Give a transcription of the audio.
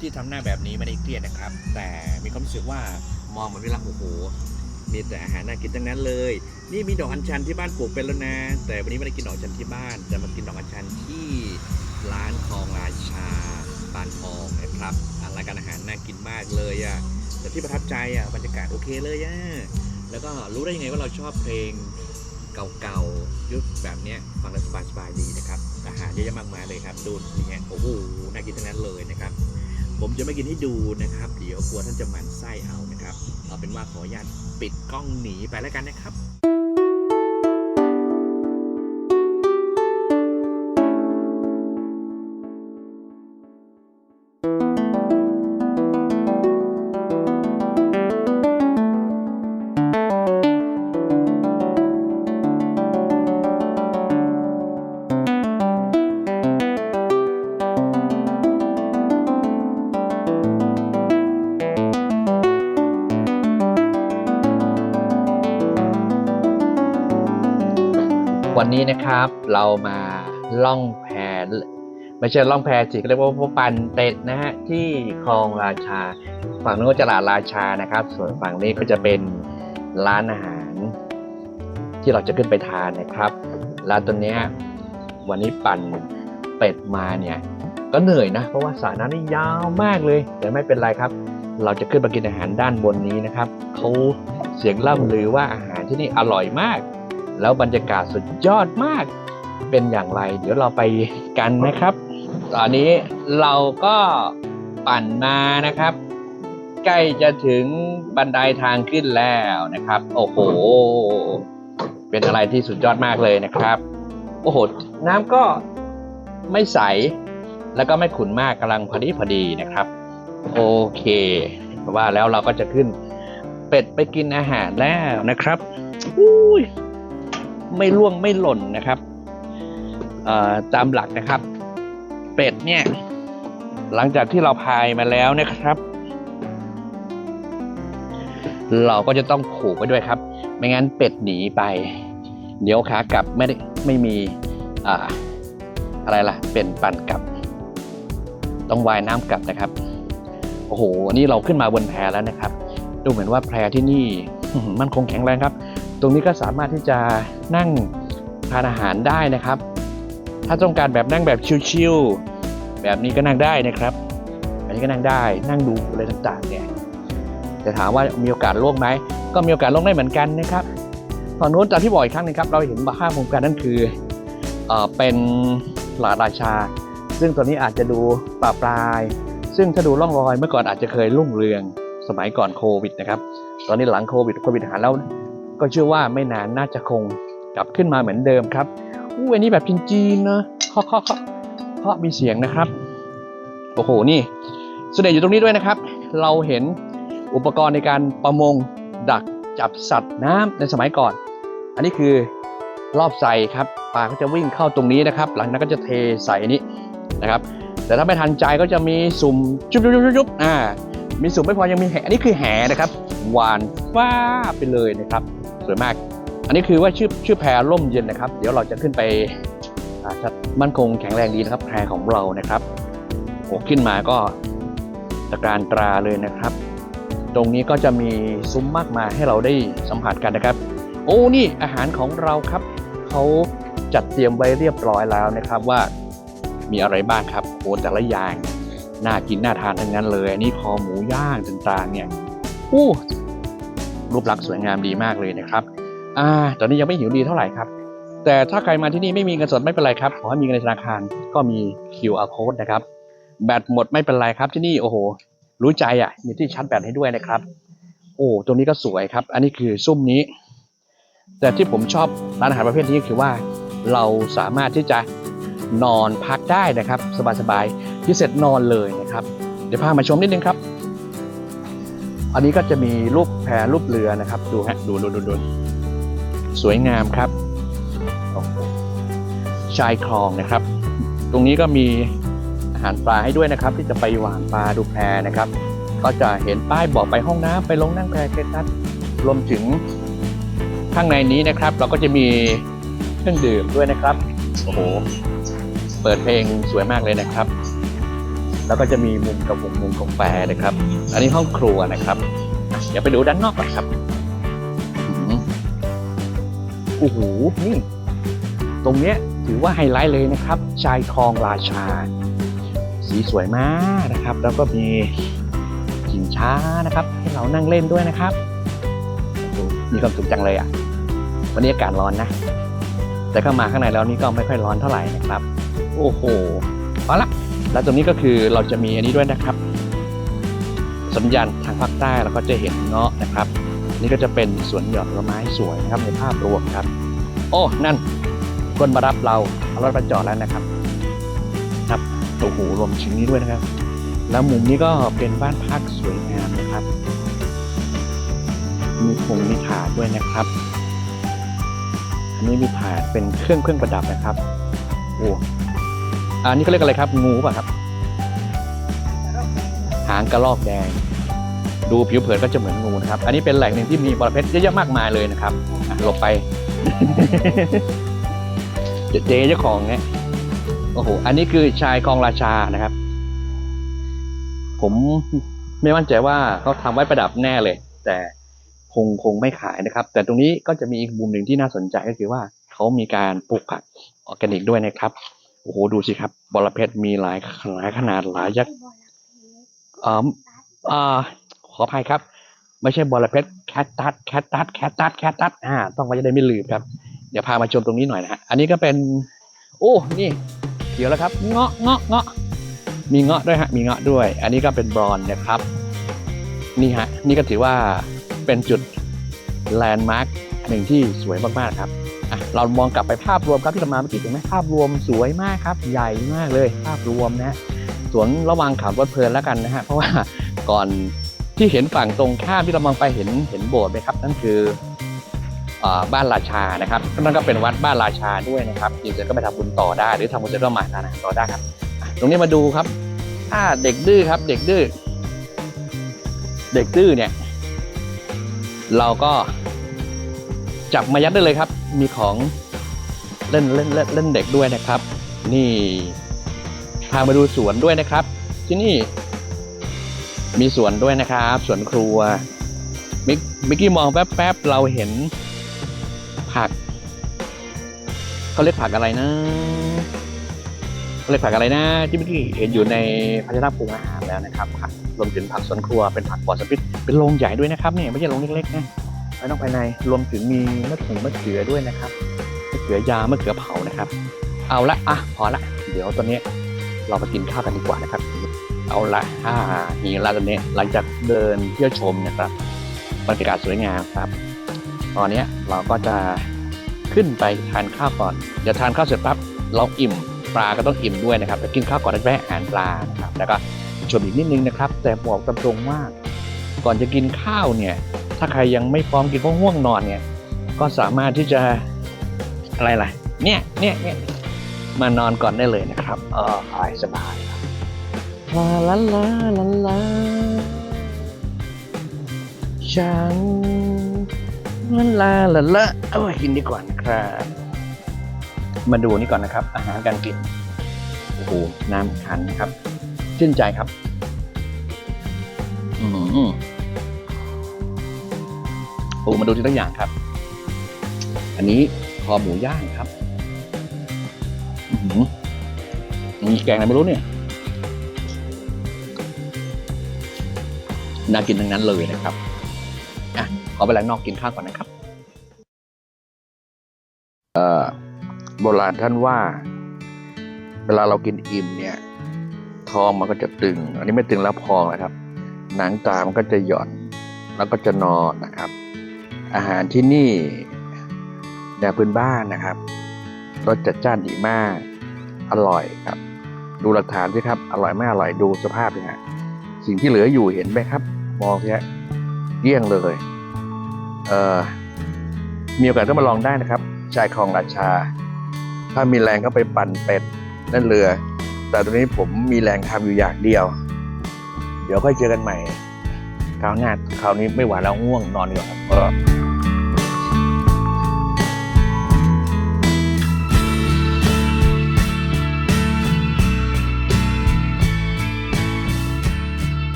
ที่ทำหน้าแบบนี้ไม่ได้เครียดนะครับ แต่มีความรู้สึกว่ามองเหมือนเวลาโอ้โหมีแต่อาหารน่ากินทั้งนั้นเลย นี่มีดอกอัญชันที่บ้านปลูกเป็นแล้วนะ แต่วันนี้ไม่ได้กินดอกอัญชันที่บ้านแต่มากินดอกอัญชันที่ร้านคลองราชาปานทองนะครับรายการอาหารน่ากินมากเลยอะ่ะแต่ที่ประทับใจอะ่ะบรรยากาศโอเคเลยอะ่ะแล้วก็รู้ได้ยังไงว่าเราชอบเพลงเก่าๆยุคแบบนี้ฟังแล้วสบายๆดีนะครับอาหารเยอะแยะมากมายเลยครับดูนี่ฮะโอ้โหน่ากินทั้งนั้นเลยนะครับ ผมจะไม่กินให้ดูนะครับ เดี๋ยวกลัวท่านจะหมั่นไส้เอานะครับเอาเป็นว่าขออนุญาตปิดกล้องหนีไปแล้วกันนะครับ นนี้นะครับ เรามาล่องแพไม่ใช่ล่องแพสิเรียกว่าพวกปั่นเป็ดนะฮะที่คลองราชา ฝั่งนู้นก็จะตลาดราชานะครับ ส่วนฝั่งนี้ก็จะเป็นร้านอาหาร ที่เราจะขึ้นไปทานนะครับร้านตัวเนี้ยวันนี้ปั่นเป็ดมาเนี่ย ก็เหนื่อยนะ เพราะว่าสระน้ำนี่ยาวมากเลย แต่ไม่เป็นไรครับ เราจะขึ้นมากินอาหารด้านบนนี้นะครับเขาเสียงล่ำลือว่าอาหารที่นี่อร่อยมาก แล้วบรรยากาศสุดยอดมาก เป็นอย่างไร เดี๋ยวเราไปกันนะครับ ตอนนี้เราก็ปั่นมานะครับ ใกล้จะถึงบันไดทางขึ้นแล้วนะครับ โอ้โห เป็นอะไรที่สุดยอดมากเลยนะครับ โอ้โห น้ำก็ไม่ใส แล้วก็ไม่ขุ่นมากกำลังพอดีพอดีนะครับ โอเค ว่าแล้วเราก็จะขึ้นเป็ดไปกินอาหารแล้วนะครับอุ้ย ไม่ล่วงไม่หล่นนะครับตามหลักนะครับ เป็ดเนี่ย หลังจากที่เราพายมาแล้วนะครับ เราก็จะต้องผูกไว้ด้วยครับ ไม่งั้นเป็ดหนีไป เดี๋ยวขากลับไม่ได้ไม่มีอ่าอะไรล่ะ เป็นปั่นกลับ ต้องว่ายน้ำกลับนะครับ โอ้โหนี่เราขึ้นมาบนแพแล้วนะครับ ดูเหมือนว่าแพที่นี่มันคงแข็งแรงครับ ตรงนี้ก็สามารถที่จะนั่งทานอาหารได้นะครับ ถ้าต้องการแบบนั่งแบบชิลๆแบบนี้ก็นั่งได้นะครับ อันนี้ก็นั่งได้นั่งดูอะไรต่างๆเนี่ยจะถามว่ามีโอกาสล่วงไหมก็มีโอกาสล่วงได้เหมือนกันนะครับฝั่งนู้นจากที่บอกอีกครั้งหนึงครับ เราเห็นภาพมุมกันนั่นคือเออเป็นหลาดราชา ซึ่งตอนนี้อาจจะดูปลาปลาย ซึ่งถ้าดูร่องรอยเมื่อก่อนอาจจะเคยรุ่งเรืองสมัยก่อนโควิดนะครับ ตอนนี้หลังโควิดโควิดหายแล้ว ก็เชื่อว่าไม่นานน่าจะคงกลับขึ้นมาเหมือนเดิมครับอู้อันนี้แบบจีนๆนะเคาะเคาะเคาะเคาะมีเสียงนะครับ โอ้โห นี่เสด็จอยู่ตรงนี้ด้วยนะครับ เราเห็นอุปกรณ์ในการประมงดักจับสัตว์น้ำในสมัยก่อน อันนี้คือรอบใส่ครับปลาก็จะวิ่งเข้าตรงนี้นะครับ หลังนั้นก็จะเทใส่อันนี้นะครับ แต่ถ้าไม่ทันใจก็จะมีสุ่มจุ๊บจุ๊บจุ๊บจุ๊บอ่ามีสุ่มไม่พอยังมีแหอันนี้คือแหนะครับหวานฟ้าไปเลยนะครับ สวยมาก อันนี้คือว่าชื่อชื่อแพรร่มเย็นนะครับ เดี๋ยวเราจะขึ้นไปจะมั่นคงแข็งแรงดีนะครับแพรของเรานะครับโอ้ขึ้นมาก็ตะการตราเลยนะครับ ตรงนี้ก็จะมีซุ้มมากมายให้เราได้สัมผัสกันนะครับ โอ้นี่อาหารของเราครับเขาจัดเตรียมไว้เรียบร้อยแล้วนะครับว่ามีอะไรบ้างครับโอ้แต่ละอย่างน่ากินน่าทานทั้งนั้นเลยอันนี้คอหมูย่างต่างๆเนี่ยอู้ รูปลักษณ์สวยงามดีมากเลยนะครับอ่าตอนนี้ยังไม่หิวดีเท่าไหร่ครับ แต่ถ้าใครมาที่นี่ไม่มีเงินสดไม่เป็นไรครับ ขอให้มีเงินในธนาคารก็มี QR code นะครับ แบตหมดไม่เป็นไรครับที่นี่โอ้โห รู้ใจอะ มีที่ชาร์จแบตให้ด้วยนะครับ โอ้ตรงนี้ก็สวยครับ อันนี้คือซุ้มนี้ แต่ที่ผมชอบร้านอาหารประเภทนี้คือว่า เราสามารถที่จะนอนพักได้นะครับ สบายๆที่เสร็จนอนเลยนะครับ เดี๋ยวพามาชมนิดนึงครับ อันนี้ก็จะมีรูปแพรูปเรือนะครับ ดูฮะดูดูดูดูสวยงามครับชายคลองนะครับ ตรงนี้ก็มีอาหารปลาให้ด้วยนะครับ ที่จะไปหวานปลาดูแพนะครับ ก็จะเห็นป้ายบอกไปห้องน้ำไปลงนั่งแพเคล็ดนัดรวมถึงข้างในนี้นะครับ เราก็จะมีเครื่องดื่มด้วยนะครับโอ้โหเปิดเพลงสวยมากเลยนะครับ แล้วก็จะมีมุมกับมุมมุมกาแฟนะครับ อันนี้ห้องครัวนะครับอะเดี๋ยวไปดูด้านนอกก่อนครับโอ้โหนี่ตรงเนี้ยถือว่าไฮไลท์เลยนะครับชายทองราชา สีสวยมากนะครับ แล้วก็มีหินช้านะครับ ให้เรานั่งเล่นด้วยนะครับ มีความสุขจังเลยอะ วันนี้อากาศร้อนนะ แต่เข้ามาข้างในแล้วนี่ก็ไม่ค่อยร้อนเท่าไหร่นะครับ โอ้โหเอาละ แล้วตรงนี้ก็คือเราจะมีอันนี้ด้วยนะครับ สัญญาณทางภาคใต้เราก็จะเห็นเงาะนะครับ นี่ก็จะเป็นสวนหย่อมผลไม้สวยนะครับในภาพรวมครับ โอ้นั่นคนมารับเราเอารถมาจอดแล้วนะครับครับโอ้โหรวมชิ้นนี้ด้วยนะครับ แล้วมุมนี้ก็เป็นบ้านพักสวยงามนะครับ มีคงมีถาดด้วยนะครับอันนี้มีถาดเป็นเครื่องเครื่องประดับนะครับโอ้ อันนี้เขาเรียกอะไรครับ งูป่ะครับ หางกระรอกแดง ดูผิวเผินก็จะเหมือนงูนะครับ อันนี้เป็นแหล่งหนึ่งที่มีบระเพ็ดเยอะแยะมากมายเลยนะครับหลบไปเจ๊เจ๊เจ้าของเนี่ยโอ้โหอันนี้คือชายคลองราชานะครับ ผมไม่มั่นใจว่าเขาทำไว้ประดับแน่เลย แต่คงคงไม่ขายนะครับ แต่ตรงนี้ก็จะมีอีกมุมหนึ่งที่น่าสนใจก็คือว่าเขามีการปลูกผักออร์แกนิกด้วยนะครับ อ้โหดูสิครับบอระเพ็ดมีหลายหลายขนาดหลายยักษ์อ่าอ่าขออภัยครับ ไม่ใช่บอระเพ็ดแคตตัสแคตตัสแคตตัสแคตตัสอ่า ต้องไว้จะได้ไม่ลืมครับ เดี๋ยวพามาชมตรงนี้หน่อยนะฮะอันนี้ก็เป็น โอ้นี่เขียวแล้วครับเงาะเงาะเงาะมีเงาะด้วยฮะมีเงาะด้วย อันนี้ก็เป็นบรอนซ์นะครับ นี่ฮะนี่ก็ถือว่าเป็นจุดแลนด์มาร์คหนึ่งที่สวยมากๆครับ เรามองกลับไปภาพรวมครับที่เรามาเมื่อกี้เห็นไหมภาพรวมสวยมากครับ ใหญ่มากเลย ภาพรวมนะสวนระวังขับรถเพลินแล้วกันนะฮะเพราะว่าก่อนที่เห็นฝั่งตรงข้ามที่เรามองไปเห็นเห็นโบสถ์ไหมครับ นั่นคืออบ้านราชานะครับนั่นก็เป็นวัดบ้านราชาด้วยนะครับจริงๆก็ไปทำบุญต่อได้ หรือทำบุญเสร็จก็มาทานอาหารต่อได้ครับ ตรงนี้มาดูครับถ้าเด็กดื้อครับ เด็กดื้อเด็กดื้อเนี่ย เราก็ จับมายัดได้เลยครับ มีของเล่นเล่นเล่นเด็กด้วยนะครับ นี่พามาดูสวนด้วยนะครับ ที่นี่ มีสวนด้วยนะครับสวนครัวมิกมิกกี้มองแป๊บๆเราเห็น ผักเขาเรียกผักอะไรนะเขาเรียกผักอะไรนะที่มิกกี้เห็นอยู่ในภาชนะปรุงอาหารแล้วนะครับผักรวมถึงผักสวนครัวเป็นผักปลอดสารพิษเป็นโรงใหญ่ด้วยนะครับเนี่ยไม่ใช่โรงเล็กๆนะ ภายนอกภายในรวมถึงมีมะถุงมะเขือด้วยนะครับมะเขือยามะเขือเผานะครับ เอาละอะพอละ เดี๋ยวตอนนี้เราไปกินข้าวกันดีกว่านะครับ เอาละอ่านี่ละตอนนี้หลังจากเดินเที่ยวชมนะครับบรรยากาศสวยงามครับ ตอนนี้เราก็จะขึ้นไปทานข้าวก่อนเดี๋ยวทานข้าวเสร็จปั๊บเราอิ่มปลาก็ต้องอิ่มด้วยนะครับแต่กินข้าวก่อนแล้วะไห้อาหารปลานะครับแล้วก็ชมอีกนิดนึงนะครับ แต่บอกตรงๆว่าก่อนจะกินข้าวเนี่ย ถ้าใครยังไม่พร้อมกินเพราะง่วงนอนเนี่ย ก็สามารถที่จะอะไรล่ะ เนี่ยเนี่ยเนี่ยมานอนก่อนได้เลยนะครับเออสบายสบายลาลาลาลาลาฉันลาลาลาละเอากินดีกว่านะครับ มาดูนี่ก่อนนะครับ อาหารการกินโอ้โหน้ำขันนะครับ ชื่นใจครับ อืม โอ้มาดูทีละอย่างครับ อันนี้คอหมูย่างครับอืมีแกงอะไรไม่รู้เนี่ยน่ากินทั้งนั้นเลยนะครับอะขอไปล้างนอกกินข้าวก่อนนะครับเอ่อโบราณท่านว่า เวลาเรากินอิ่มเนี่ย ท้องมันก็จะตึง อันนี้ไม่ตึงแล้วพองนะครับ หนังตามันก็จะหย่อน แล้วก็จะนอนนะครับ อาหารที่นี่แนวพื้นบ้านนะครับรสจัดจ้านดีมาก อร่อยครับ ดูหลักฐานสิครับ อร่อยไม่อร่อยดูสภาพเลยฮะสิ่งที่เหลืออยู่เห็นไหมครับ มองสิฮะเกลี้ยงเลย เอ่อมีโอกาสก็มาลองได้นะครับ ชายคลองราชา ถ้ามีแรงก็ไปปั่นเป็ดนั่นเรือ แต่ตอนนี้ผมมีแรงทำอยู่อย่างเดียว เดี๋ยวค่อยเจอกันใหม่คราวหน้าคราวนี้ไม่ไหวแล้วง่วงนอนดีกว่าครับ